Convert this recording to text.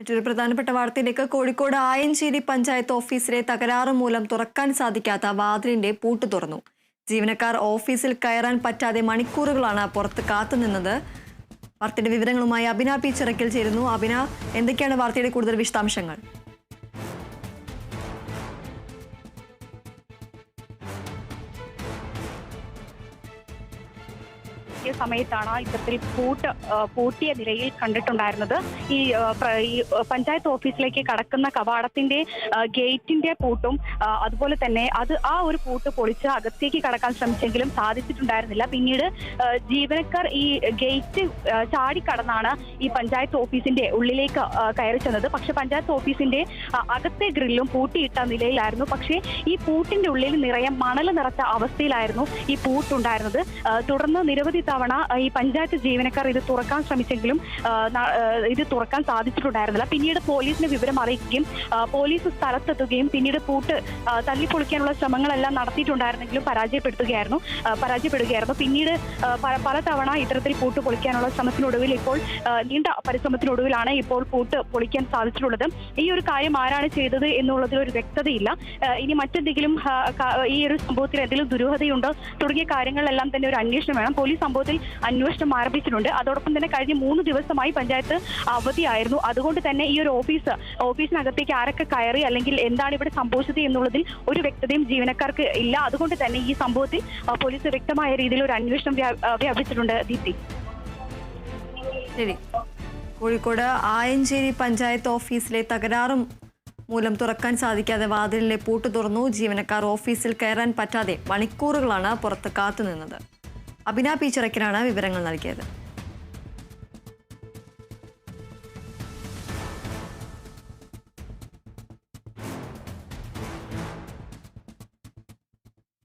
മറ്റൊരു പ്രധാനപ്പെട്ട വാർത്തയിലേക്ക് കോഴിക്കോട് ആയഞ്ചേരി പഞ്ചായത്ത് ഓഫീസിലെ തകരാറ് മൂലം തുറക്കാൻ സാധിക്കാത്ത വാതിലിന്റെ പൂട്ട് തുറന്നു. ജീവനക്കാർ ഓഫീസിൽ കയറാൻ പറ്റാതെ മണിക്കൂറുകളാണ് പുറത്ത് കാത്തുനിന്നത് വാർത്തയുടെ വിവരങ്ങളുമായി അബിന പി ചിറക്കിൽ ചേരുന്നു. അബിന എന്തൊക്കെയാണ് വാർത്തയുടെ കൂടുതൽ വിശദാംശങ്ങൾ? ഈ സമയത്താണ് ഇത്തരത്തിൽ പൂട്ട് പൂട്ടിയ നിലയിൽ കണ്ടിട്ടുണ്ടായിരുന്നത്. ഈ പഞ്ചായത്ത് ഓഫീസിലേക്ക് കടക്കുന്ന കവാടത്തിന്റെ ഗേറ്റിന്റെ പൂട്ടും അതുപോലെ തന്നെ അത് ആ ഒരു പൂട്ട് പൊളിച്ച് അകത്തേക്ക് കടക്കാൻ ശ്രമിച്ചെങ്കിലും സാധിച്ചിട്ടുണ്ടായിരുന്നില്ല. പിന്നീട് ജീവനക്കാർ ഈ ഗേറ്റ് ചാടിക്കടന്നാണ് ഈ പഞ്ചായത്ത് ഓഫീസിന്റെ ഉള്ളിലേക്ക് കയറി ചെന്നത്. പക്ഷെ പഞ്ചായത്ത് ഓഫീസിന്റെ അകത്തെ ഗ്രില്ലും പൂട്ടിയിട്ട നിലയിലായിരുന്നു. പക്ഷേ ഈ പൂട്ടിന്റെ ഉള്ളിൽ നിറയെ മണൽ നിറച്ച അവസ്ഥയിലായിരുന്നു ഈ പൂട്ടുണ്ടായിരുന്നത്. തുടർന്ന് നിരവധി തവണ ഈ പഞ്ചായത്ത് ജീവനക്കാർ ഇത് തുറക്കാൻ ശ്രമിച്ചെങ്കിലും ഇത് തുറക്കാൻ സാധിച്ചിട്ടുണ്ടായിരുന്നില്ല. പിന്നീട് പോലീസിന് വിവരം അറിയിക്കുകയും പോലീസ് സ്ഥലത്തെത്തുകയും പിന്നീട് പൂട്ട് തല്ലിപ്പൊളിക്കാനുള്ള ശ്രമങ്ങളെല്ലാം നടത്തിയിട്ടുണ്ടായിരുന്നെങ്കിലും പരാജയപ്പെടുത്തുകയായിരുന്നു പരാജയപ്പെടുകയായിരുന്നു. പിന്നീട് പലതവണ പല- പല തവണ ഇത്തരത്തിൽ പൂട്ട് പൊളിക്കാനുള്ള ശ്രമത്തിനൊടുവിൽ ഇപ്പോൾ നീണ്ട പരിശ്രമത്തിനൊടുവിലാണ് ഇപ്പോൾ പൂട്ട് പൊളിക്കാൻ സാധിച്ചിട്ടുള്ളത്. ഈ ഒരു കാര്യം ആരാണ് ചെയ്തത് എന്നുള്ളതിൽ ഒരു വ്യക്തതയില്ല. ഇനി മറ്റെന്തെങ്കിലും ഈ ഒരു സംഭവത്തിൽ എന്തെങ്കിലും ദുരൂഹതയുണ്ടോ? തുടങ്ങിയ കാര്യങ്ങളെല്ലാം തന്നെ ഒരു അന്വേഷണം വേണം. പോലീസ് സംഭവത്തിൽ അന്വേഷണം ആരംഭിച്ചിട്ടുണ്ട്. അതോടൊപ്പം തന്നെ കഴിഞ്ഞ മൂന്ന് ദിവസമായി പഞ്ചായത്ത് അവധിയായിരുന്നു. അതുകൊണ്ട് തന്നെ ഈ ഒരു ഓഫീസ് ഓഫീസിനകത്തേക്ക് ആരൊക്കെ കയറി അല്ലെങ്കിൽ എന്താണ് ഇവിടെ സംഭവിച്ചത് എന്നുള്ളതിൽ ഒരു വ്യക്തതയും ജീവനക്കാർക്ക് ഇല്ല. അതുകൊണ്ട് തന്നെ ഈ സംഭവത്തിൽ പോലീസ് വ്യക്തമായ രീതിയിൽ ഒരു അന്വേഷണം വ്യാപിച്ചിട്ടുണ്ട് ദീപ്തി. ശരി. കോഴിക്കോട് ആയഞ്ചേരി പഞ്ചായത്ത് ഓഫീസിലെ തകരാറും മൂലം തുറക്കാൻ സാധിക്കാതെ വാതിലിലെ പൂട്ട് തുറന്നു. ജീവനക്കാർ ഓഫീസിൽ കയറാൻ പറ്റാതെ മണിക്കൂറുകളാണ് പുറത്ത് കാത്തുനിന്നത്. അബിന പി ചിറക്കിനാണ് വിവരങ്ങൾ നൽകിയത്